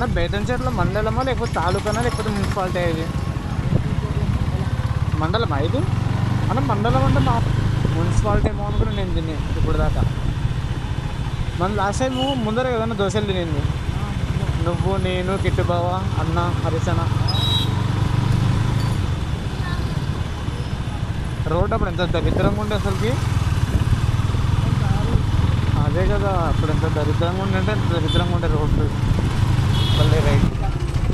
అన్న బేతంచెర్ల మండలమా లేకపోతే తాలూకానా లేకపోతే మున్సిపాలిటీ ఇది? మండలమా ఇది? అన్న మండలం అంటే మా మున్సిపాలిటీ ఏమో అనుకుని నేను తిని ఇప్పుడు దాకా మన లాస్ట్ టైం ముందర కదన్నా దోశలు తినింది. నువ్వు నేను కిట్టుబావ అన్న హరిసన రోడ్ అప్పుడు ఎంత దరిద్రంగా ఉండే అసలుకి? అదే కదా అప్పుడు ఎంత దరిద్రంగా ఉండే అంటే ఎంత దరిద్రంగా ఉండే రోడ్లు.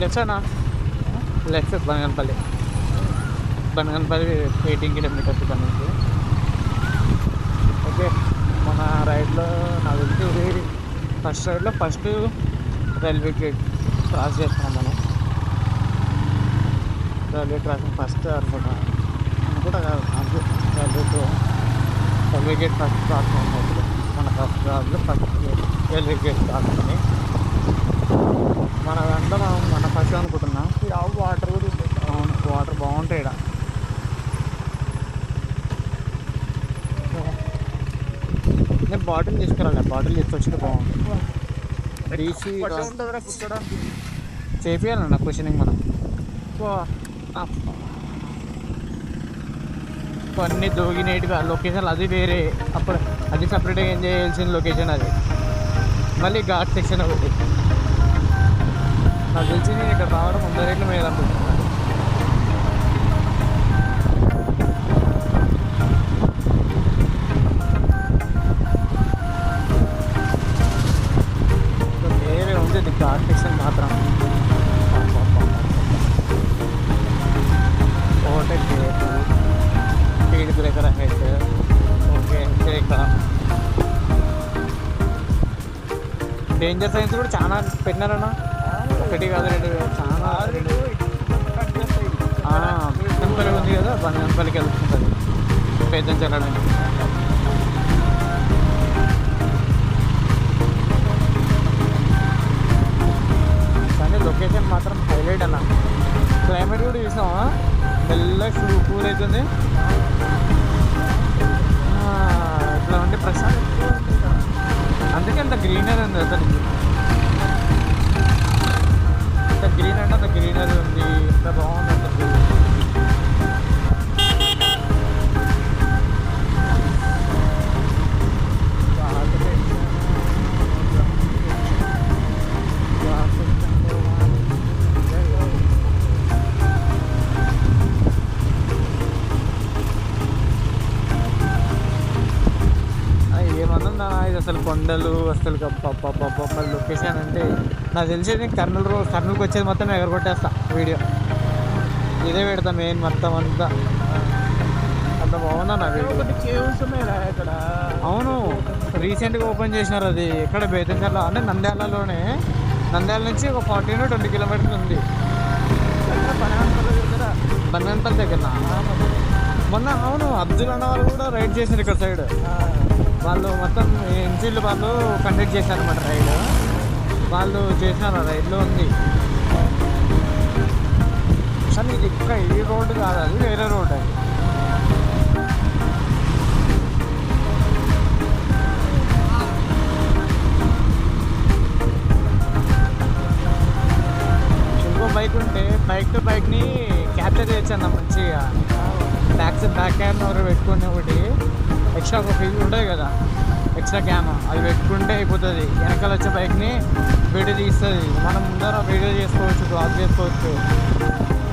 లెఫ్ట్నా left Banaganapalli Banaganapalli eighteen kilometres ఇక్కడ నుంచి ఓకే మన రైడ్లో నాకు తెలిసి ఫస్ట్ రైడ్లో ఫస్ట్ రైల్వే గేట్ క్రాస్ చేస్తున్నాం మనం. రైల్వే క్రాసింగ్ ఫస్ట్ అనుకుంటా. అనుకుంటా కాదు అంతే. Railway railway gate first cross అవుతుంది మన ఫస్ట్ క్రాస్లో ఫస్ట్ రైల్వే గేట్ క్రాస్ అని ఫస్ట్ అనుకుంటున్నాం. వాటర్ కూడా అవును వాటర్ బాగుంటాయి ఇక్కడ నేను బాటిల్ తీసుకురాలే బాటిల్ తీసుకొచ్చిన బాగుంటుంది. తీసి చేపియాలన్న క్వశ్చనింగ్ మనం. కొన్ని దోగినేటిగా లొకేషన్ అది వేరే. అప్పుడు అది సపరేట్గా ఎంజాయ్ చేయాల్సిన లొకేషన్ అది. మళ్ళీ ఘాట్ సెక్షన్ ఒకటి. నాకు తెలిసి నేను ఇక్కడ రావడం వంద రేట్లు మీద అనుకుంటున్నాను వేరే ఉంది ఇది ఘాట్ మాత్రం. ఓవర్టేక్ చేయొచ్చు స్పీడ్ బ్రేకర్ హెడ్ ఓకే ఇక్కడ. డేంజర్ సైన్స్ కూడా చాలా పెట్టినారన్నా. ఒకటి కాదు రెండు చాలా రెండు. ఉంది కదా బనగనపల్లికి వెళ్తుంటుంది. పేదం చెల్లడానికి కానీ లొకేషన్ మాత్రం హైలైట్ అన్న. క్లైమేట్ కూడా చూసినావా? మెల్లగా కూల్ అవుతుంది. ఇట్లా ఉంటే ప్రశాంత్ అందుకే అంత గ్రీనరీ ఉంది అతనికి అంత గ్రీన్ అంటే అంత గ్రీనరీ ఉంది ఎంత బాగుంది అసలు కొండలు అసలు గప్ప లొకేషన్ అంటే నాకు తెలిసేది కర్నూలు రో కర్నూలుకి వచ్చేది మొత్తం ఎగరగొట్టేస్తా వీడియో. ఇదే పెడతా మెయిన్ మొత్తం అంతా. అంత బాగుందా నా వీడియో అవును. రీసెంట్గా ఓపెన్ చేసినారు అది. ఎక్కడ? బేతంచర్ల అంటే నంద్యాలలో నంద్యాల నుంచి ఒక ఫార్టీన్ ట్వంటీ కిలోమీటర్స్ ఉంది. పనగంపల్లి దగ్గర. మొన్న అవును. అబ్దుల్ అన్న వాళ్ళు కూడా రైడ్ చేశారు ఇక్కడ సైడ్. వాళ్ళు మొత్తం ఎన్ఫీల్డ్ వాళ్ళు కండక్ట్ చేశారు అనమాట రైడ్ వాళ్ళు చేసినారు ఆ రైడ్లో ఉంది. కానీ ఇది ఇంకా ఈ రోడ్డు కాదు అది వేరే రోడ్ అది. ఇంకో బైక్ ఉంటే బైక్ టు బైక్ని క్యాప్చర్ చేయొచ్చు అన్న మంచిగా. బ్యాక్ సైడ్ బ్యాక్ కెమెరా పెట్టుకుని ఒకటి. ఎక్స్ట్రా ఒక ఫీల్ ఉంటుంది కదా ఎక్స్ట్రా క్యామ్ అది పెట్టుకుంటే అయిపోతుంది. వెనకాల వచ్చే బైక్ని వీడియో తీస్తుంది. మనం ముందర వీడియో చేసుకోవచ్చు బ్లాగ్ చేసుకోవచ్చు.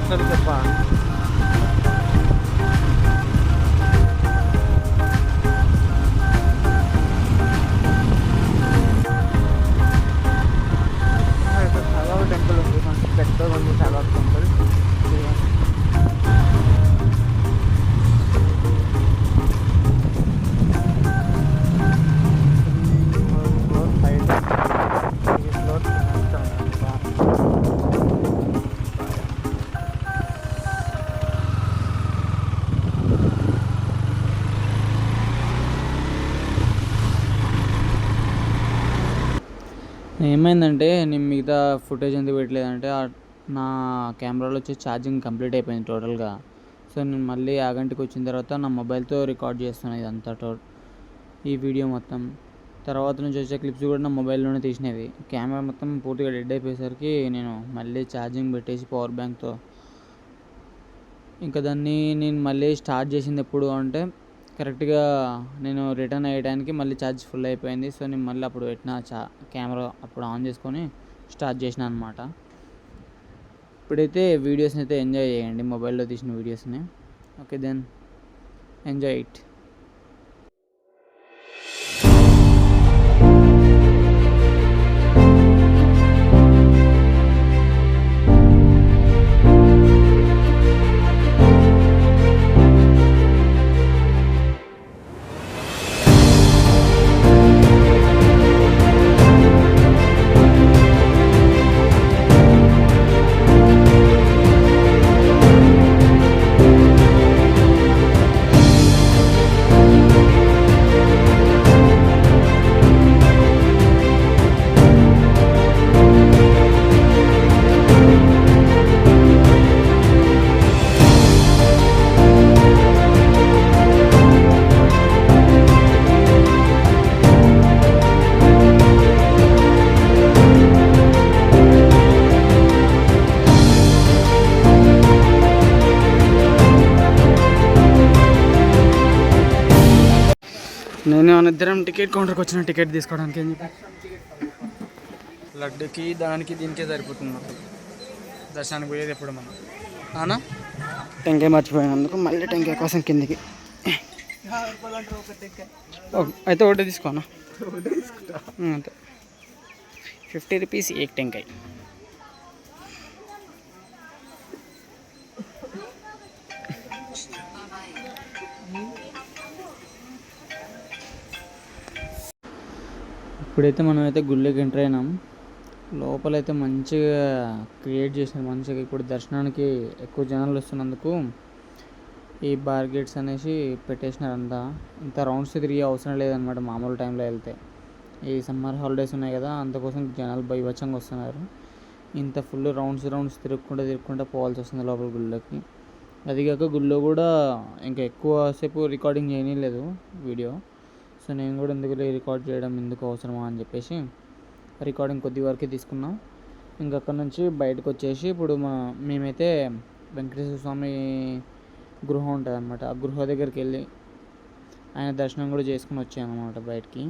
అసలు చెప్ప. టెంపుల్ ఉంది. మనకి పెద్దగా ఉంది చాలా టెంపుల్. ఏమైందంటే నేను మిగతా ఫుటేజ్ ఎందుకు పెట్టలేదంటే నా కెమెరాలో వచ్చి ఛార్జింగ్ కంప్లీట్ అయిపోయింది టోటల్గా. సో నేను మళ్ళీ ఆ గంటకి వచ్చిన తర్వాత నా మొబైల్తో రికార్డ్ చేస్తాను ఇదంతా టో ఈ వీడియో మొత్తం. తర్వాత నుంచి వచ్చే క్లిప్స్ కూడా నా మొబైల్లోనే తీసినవి. కెమెరా మొత్తం పూర్తిగా డెడ్ అయిపోయేసరికి నేను మళ్ళీ ఛార్జింగ్ పెట్టేసి పవర్ బ్యాంక్తో. ఇంకా దాన్ని నేను మళ్ళీ స్టార్ట్ చేసింది ఎప్పుడు అంటే కరెక్ట్గా నేను రిటర్న్ అయ్యడానికి మళ్ళీ ఛార్జ్ ఫుల్ అయిపోయింది. సో నేను మళ్ళీ అప్పుడు పెట్టిన చా కెమెరా అప్పుడు ఆన్ చేసుకొని స్టార్ట్ చేసిన అనమాట ఇప్పుడైతే వీడియోస్ని అయితే ఎంజాయ్ చేయండి. మొబైల్లో తీసిన వీడియోస్ని. Okay then enjoy it. ఇద్దరం టికెట్ కౌంటర్కి వచ్చిన టికెట్ తీసుకోవడానికి ఏం చెప్పి లడ్డుకి దానికి దీనికే సరిపోతుంది మాకు. దర్శనానికి పోయేది ఎప్పుడు మనం. అవునా? టెంకాయ మర్చిపోయినందుకు మళ్ళీ టెంకాయ కోసం కిందికి. ఓకే, అయితే ఒకటి తీసుకోనా అంతే. ఫిఫ్టీ రూపీస్ ఏక్ టెంకాయ. ఇప్పుడైతే మనం అయితే ఎంటర్ అయినాం. లోపలైతే మంచిగా క్రియేట్ చేసిన మంచిగా ఇప్పుడు దర్శనానికి ఎక్కువ జనాలు వస్తున్నందుకు ఈ బార్ గేట్స్ అనేసి పెట్టేసినారు అంతా. ఇంత రౌండ్స్ తిరిగే అవసరం లేదనమాట మామూలు టైంలో వెళ్తే. ఈ సమ్మర్ హాలిడేస్ ఉన్నాయి కదా అందుకోసం జనాలు భయవచ్చంగా వస్తున్నారు. ఇంత ఫుల్ రౌండ్స్ రౌండ్స్ తిరుగుకుంటూ తిరుగుకుంటూ పోవాల్సి వస్తుంది లోపల గుళ్ళకి. అదిగాక గుళ్ళో కూడా ఇంకా ఎక్కువసేపు రికార్డింగ్ చేయలేదు వీడియో. సో నేను కూడా ఎందుకు రికార్డ్ చేయడం ఎందుకు అవసరమా అని చెప్పేసి రికార్డింగ్ కొద్ది వరకే తీసుకున్నాం. ఇంకా అక్కడ నుంచి బయటకు వచ్చేసి ఇప్పుడు మా మేమైతే వెంకటేశ్వర స్వామి గృహం ఉంటుంది అనమాట ఆ గృహ దగ్గరికి వెళ్ళి ఆయన దర్శనం కూడా చేసుకుని వచ్చాను అనమాట బయటికి.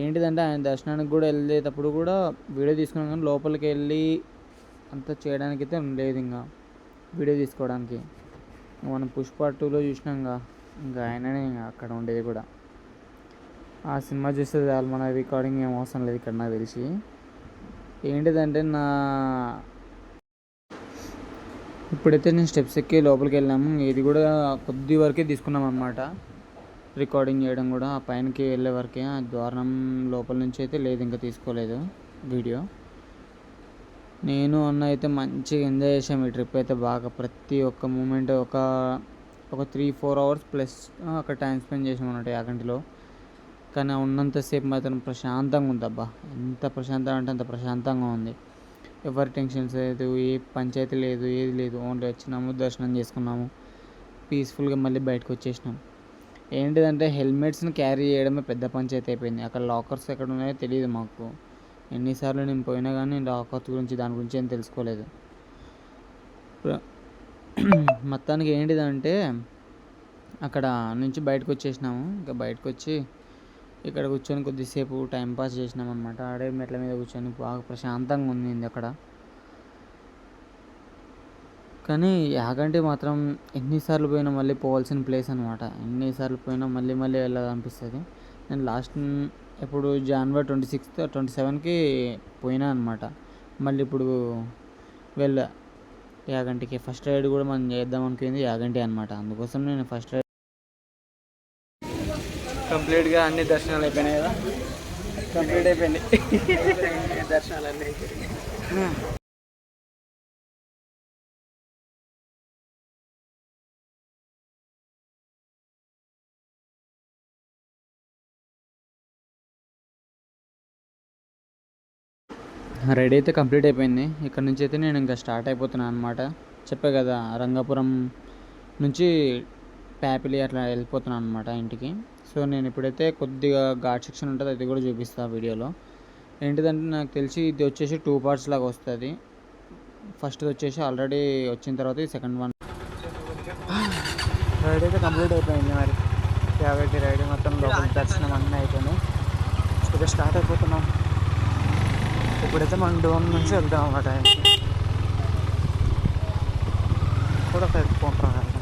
ఏంటిదంటే ఆయన దర్శనానికి కూడా వెళ్ళేటప్పుడు కూడా వీడియో తీసుకున్నాం కానీ లోపలికి వెళ్ళి అంతా చేయడానికి అయితే లేదు ఇంకా వీడియో తీసుకోవడానికి. మనం పుష్ప టూలో చూసినాం ఇంకా. ఇంకా ఆయననే ఇంకా అక్కడ ఉండేది కూడా. ఆ సినిమా చూస్తే చాలు మన రికార్డింగ్ ఏం అవసరం లేదు ఇక్కడ నాకు తెలిసి. ఏంటిదంటే నా ఇప్పుడైతే నేను స్టెప్స్ ఎక్కి లోపలికి వెళ్ళాము. ఇది కూడా కొద్ది వరకే తీసుకున్నాం అనమాట రికార్డింగ్ చేయడం కూడా ఆ పైనకి వెళ్ళే వరకే. ఆ ద్వారం లోపల నుంచి అయితే లేదు ఇంకా తీసుకోలేదు వీడియో. నేను అన్న అయితే మంచిగా ఎంజాయ్ చేసాము ఈ ట్రిప్ అయితే బాగా. ప్రతి ఒక్క మూమెంట్ ఒక ఒక త్రీ ఫోర్ అవర్స్ ప్లస్ అక్కడ టైం స్పెండ్ చేసాం అన్నట్టు యాగంటిలో. కానీ ఉన్నంతసేపు మాత్రం ప్రశాంతంగా ఉందబ్బా ఎంత ప్రశాంతంగా అంటే అంత ప్రశాంతంగా ఉంది ఎవరి టెన్షన్స్ లేదు ఏ పంచాయతీ లేదు ఏది లేదు. ఓన్లీ వచ్చినాము దర్శనం చేసుకున్నాము. పీస్ఫుల్గా మళ్ళీ బయటకు వచ్చేసినాం ఏంటిదంటే హెల్మెట్స్ని క్యారీ చేయడమే పెద్ద పంచాయతీ అయిపోయింది. అక్కడ లాకర్స్ ఎక్కడ ఉన్నాయో తెలియదు మాకు. ఎన్నిసార్లు నేను పోయినా కానీ లాకర్స్ గురించి దాని గురించి ఏం తెలుసుకోలేదు. మొత్తానికి ఏంటిదంటే అక్కడ నుంచి బయటకు వచ్చేసినాము ఇంకా బయటకు వచ్చి ఇక్కడ కూర్చొని కొద్దిసేపు టైం పాస్ చేసినాం అనమాట ఆడే మెట్ల మీద కూర్చొని బాగా ప్రశాంతంగా ఉంది అక్కడ. కానీ యాగంటి మాత్రం ఎన్నిసార్లు పోయినా మళ్ళీ పోవాల్సిన ప్లేస్ అనమాట ఎన్నిసార్లు పోయినా మళ్ళీ మళ్ళీ వెళ్ళాలనిపిస్తుంది. నేను లాస్ట్ ఇప్పుడు జనవరి ట్వంటీ సిక్స్త్ ట్వంటీ సెవెన్కి పోయినా అనమాట మళ్ళీ ఇప్పుడు వెళ్ళ. యాగంటికి ఫస్ట్ రైడ్ కూడా మనం చేద్దాం అనుకుంది యాగంటి అనమాట అందుకోసం నేను ఫస్ట్ రైడ్ కంప్లీట్గా అన్ని దర్శనాలు అయిపోయినాయి కదా? కంప్లీట్ అయిపోయింది. దర్శనాలన్నీ రెడీ అయితే కంప్లీట్ అయిపోయింది. ఇక్కడ నుంచి అయితే నేను ఇంకా స్టార్ట్ అయిపోతున్నాను అనమాట చెప్పే కదా రంగాపురం నుంచి ప్యాపిలి అట్లా వెళ్ళిపోతున్నాను అనమాట ఇంటికి. సో నేను ఇప్పుడైతే కొద్దిగా ఘాట్ సెక్షన్ ఉంటుంది అది కూడా చూపిస్తాను వీడియోలో. ఏంటిదంటే నాకు తెలిసి ఇది వచ్చేసి టూ పార్ట్స్ లాగా వస్తుంది. ఫస్ట్ వచ్చేసి ఆల్రెడీ వచ్చిన తర్వాత ఈ సెకండ్ వన్. రైడ్ అయితే కంప్లీట్ అయిపోయింది మరి. యాభైకి రైడ్ మొత్తం లోపల దర్శనం అన్నీ అయిపోయినాయి. ఇప్పుడు స్టార్ట్ అయిపోతున్నాం. ఇప్పుడైతే మనం డోన్ నుంచి వెళ్దాం అన్నమాట కూడా పెట్టుకుంటున్నాం కదా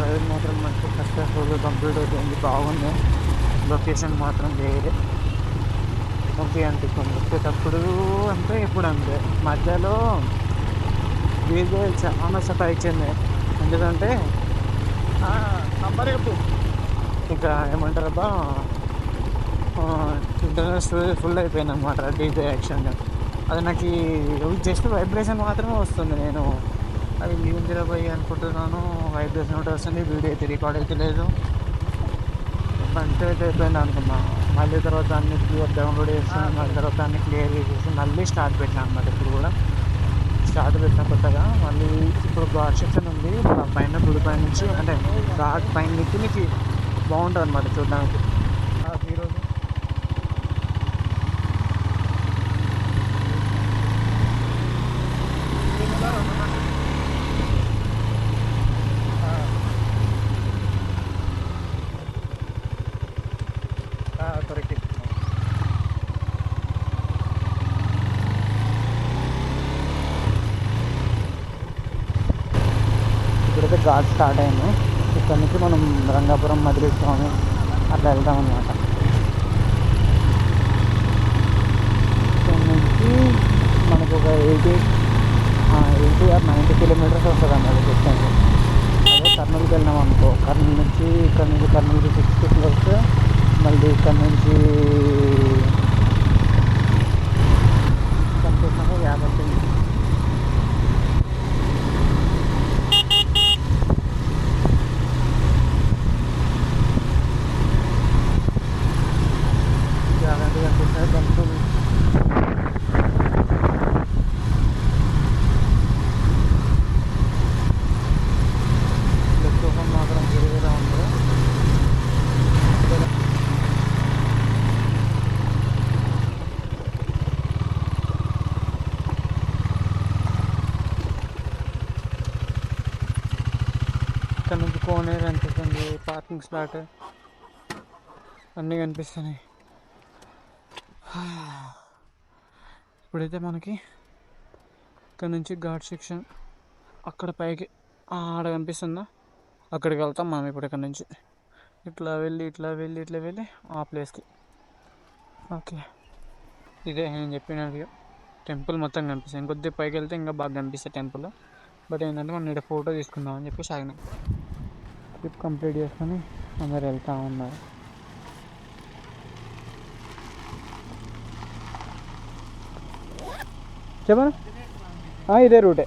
రైడ్ మాత్రం మంచి సక్సెస్ఫుల్ ఇది బాగుంది. లొకేషన్ మాత్రం వేరే. ఓకే అనిపిస్తుంది వచ్చేటప్పుడు అంటే ఇప్పుడు అంతే. మధ్యలో వీడియో చాలా సతాయించింది ఎందుకంటే నంబర్ చెప్పు ఇక ఏమంటారబ్బా ఇంటర్నెట్ ఫుల్ అయిపోయింది అనమాట డీజే యాక్షన్. అది నాకు జస్ట్ వైబ్రేషన్ మాత్రమే వస్తుంది. నేను అది ఏందిరా పోయి అనుకుంటున్నాను. వైబ్రేషన్ ఒకటి వస్తుంది వీడియో అయితే రికార్డ్ అయితే లేదు. మంచిగా అయితే అయిపోయింది అనుకున్నా. మళ్ళీ తర్వాత అన్ని క్లియర్ డౌన్లోడ్ చేస్తాను మళ్ళీ తర్వాత అన్ని క్లియర్ చేసేసి మళ్ళీ స్టార్ట్ పెట్టాను అనమాట ఇప్పుడు కూడా. స్టార్ట్ పెట్టిన కొత్తగా. మళ్ళీ ఇప్పుడు ఘాట్ సెక్షన్ ఉంది. ఆ పైన గుడి పైన నుంచి అంటే ఘాట్ పైన నుంచి నీకు బాగుంటుంది అనమాట చూడడానికి. కరెక్ట్ ఇప్పుడైతే ఘాట్ స్టార్ట్ అయింది. ఇక్కడ నుంచి మనం రంగాపురం మధురై స్వామి అట్లా వెళ్దాం అనమాట ఇక్కడ నుంచి మనకు ఒక eighty eighty or ninety kilometres వస్తుంది అన్నమాట డిస్టెన్స్. అదే కర్నూలుకి వెళ్ళినాం అనుకో. కర్నూలు నుంచి ఇక్కడ నుంచి కర్నూలుకి సిక్స్ కిలోమీటర్స్ మళ్ళీ ఇక్కడ నుంచి సంతోషంగా యాభై ఇక్కడ కనిపిస్తుంది పార్కింగ్ స్లాట్. అన్నీ కనిపిస్తున్నాయి. ఇప్పుడైతే మనకి ఇక్కడ నుంచి ఘాట్ సెక్షన్ అక్కడ పైకి ఆ, ఆడ కనిపిస్తుందా? అక్కడికి వెళ్తాం మనం ఇప్పుడు ఇక్కడ నుంచి. ఇట్లా వెళ్ళి ఇట్లా వెళ్ళి ఇట్లా వెళ్ళి ఆ ప్లేస్కి. ఓకే. ఇదే నేను చెప్పిన వ్యూ. టెంపుల్ మొత్తం కనిపిస్తుంది. ఇంకొద్ది పైకి వెళ్తే ఇంకా బాగా కనిపిస్తుంది టెంపుల్. బట్ ఏంటంటే మనం ఇక్కడ ఫోటో తీసుకుందాం అని చెప్పి సాగినాం ట్రిప్ కంప్లీట్ చేసుకొని అందరు వెళ్తూ ఉన్నారు. చెప్పనా? ఇదే రూటే.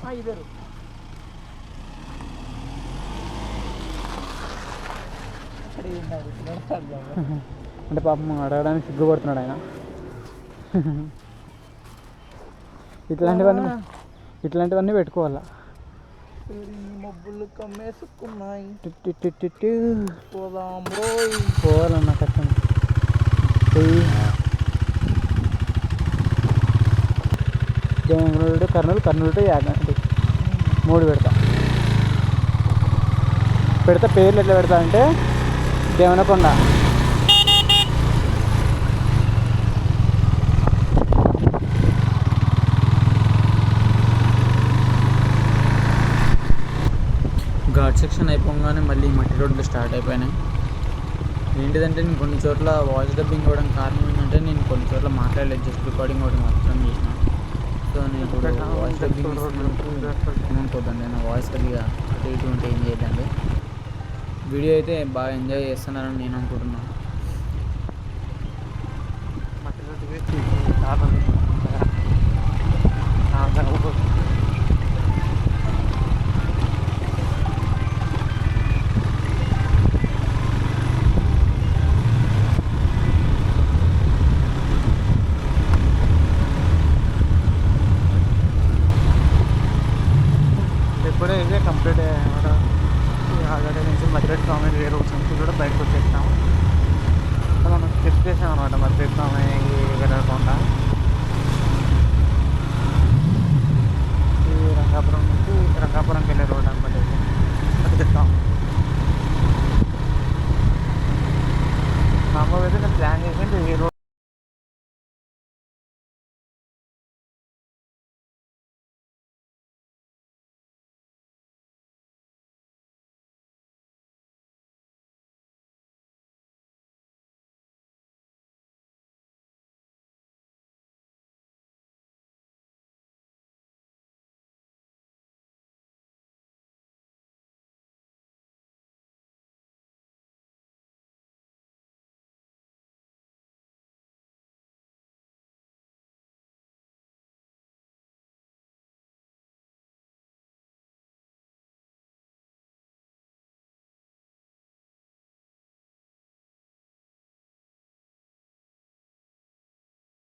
అంటే పాపం అడగడానికి సిగ్గుపడుతున్నాడు ఆయన. ఇట్లాంటివన్నీ ఇట్లాంటివన్నీ పెట్టుకోవాలా? మబ్బులు కమ్మేసుకున్నాయి. టి. పోదాం రోయ్. పోవాలన్న కష్టం. కర్నూలు కర్నూలు టు యాగంటి మూడు పెడతా. పెడతా పేర్లు ఎట్లా పెడతా అంటే దేవనకొండ. సెక్షన్ అయిపోగానే మళ్ళీ మట్టి రోడ్లు స్టార్ట్ అయిపోయినాయి. ఏంటిదంటే నేను కొన్ని చోట్ల వాయిస్ డబ్బింగ్ ఇవ్వడం కారణం ఏంటంటే నేను కొన్ని చోట్ల మాట్లాడలేదు జస్ట్ రికార్డింగ్ ఒకటి మాత్రం చేసిన. సో నేను ఇప్పుడు వాయిస్ డబ్బింగ్ ఏమనుకోద్దండి నా వాయిస్ కొద్దిగా అటు ఇటు ఉంటే ఏం చేయదండి వీడియో అయితే బాగా ఎంజాయ్ చేస్తున్నారని నేను అనుకుంటున్నాను